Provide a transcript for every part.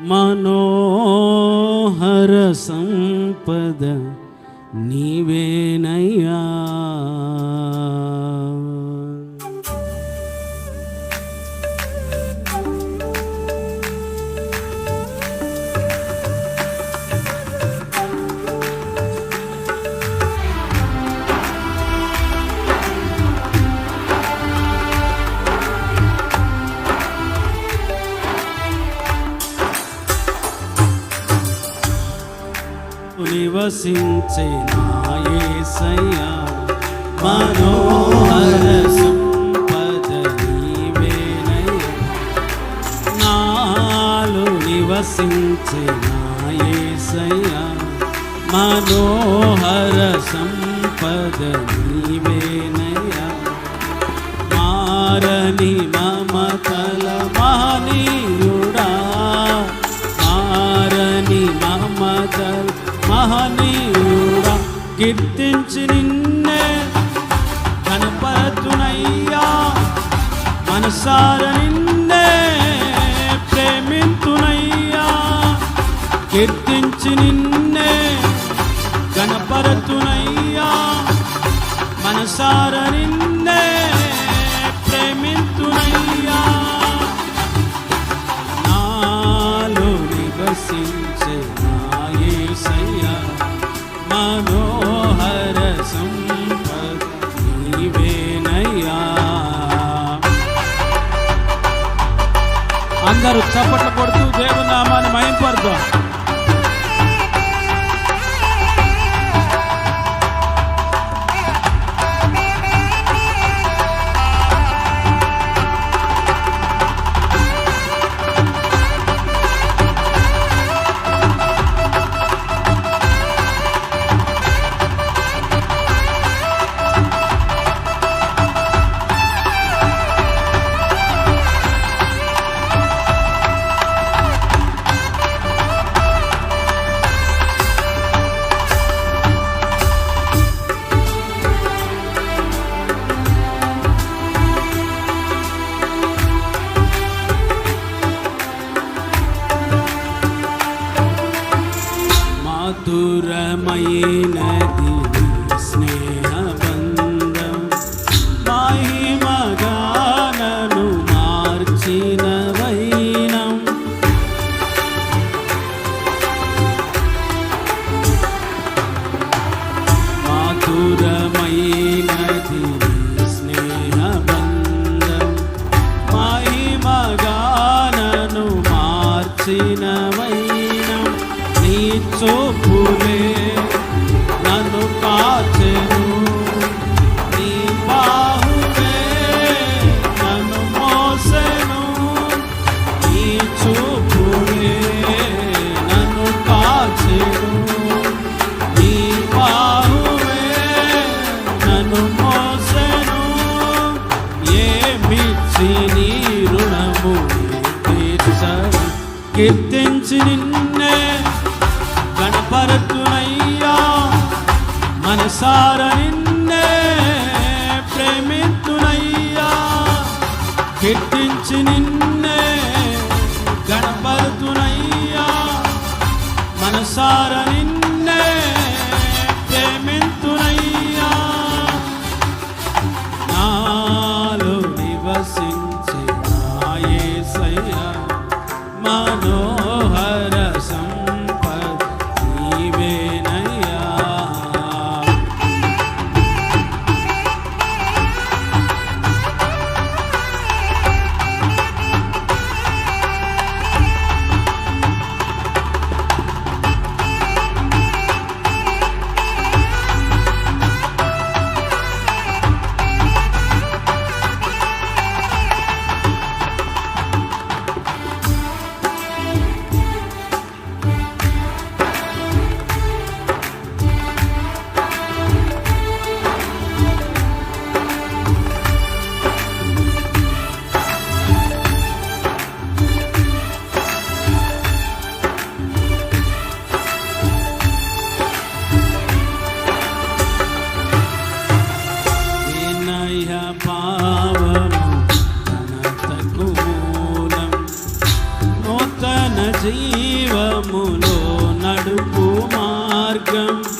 మనోహర నివసించే నాయసయ్యా మనోహర సంపద నీవేనయ్యా. నాలు నివసించే నాయసయ్యా మనోహర సంపద మనసార నిన్నే ప్రేమింతునయ్యా. కీర్తించి నిన్నే గణపరతునయ్యా మనసార నిన్నే అందరూ చప్పట్లు కొడుతూ దేవుని నామాన్ని మయంపడతాం ஆதுரமையினதே కీర్తించి నిన్నే గణపరతునయ్యా మనసార నిన్నే ప్రేమితునయ్యా. కీర్తి Adam.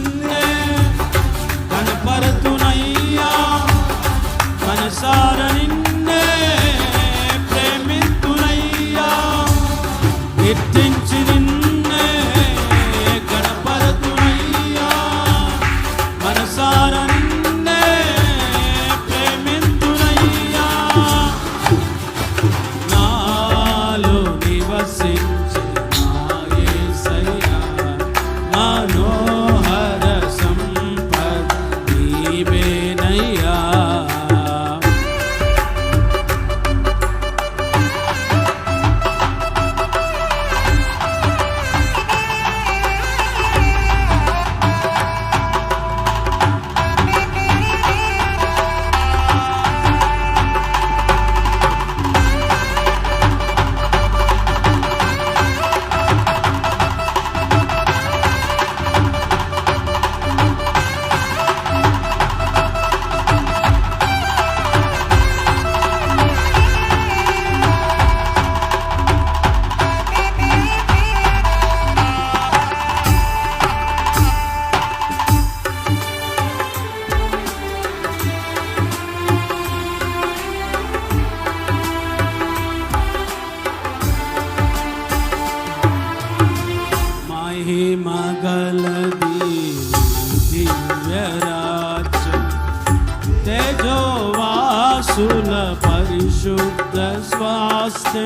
हे मगलदेवी दिव्यराज तेजो वासुल परिशुद्ध स्वास्थ्य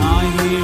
माहि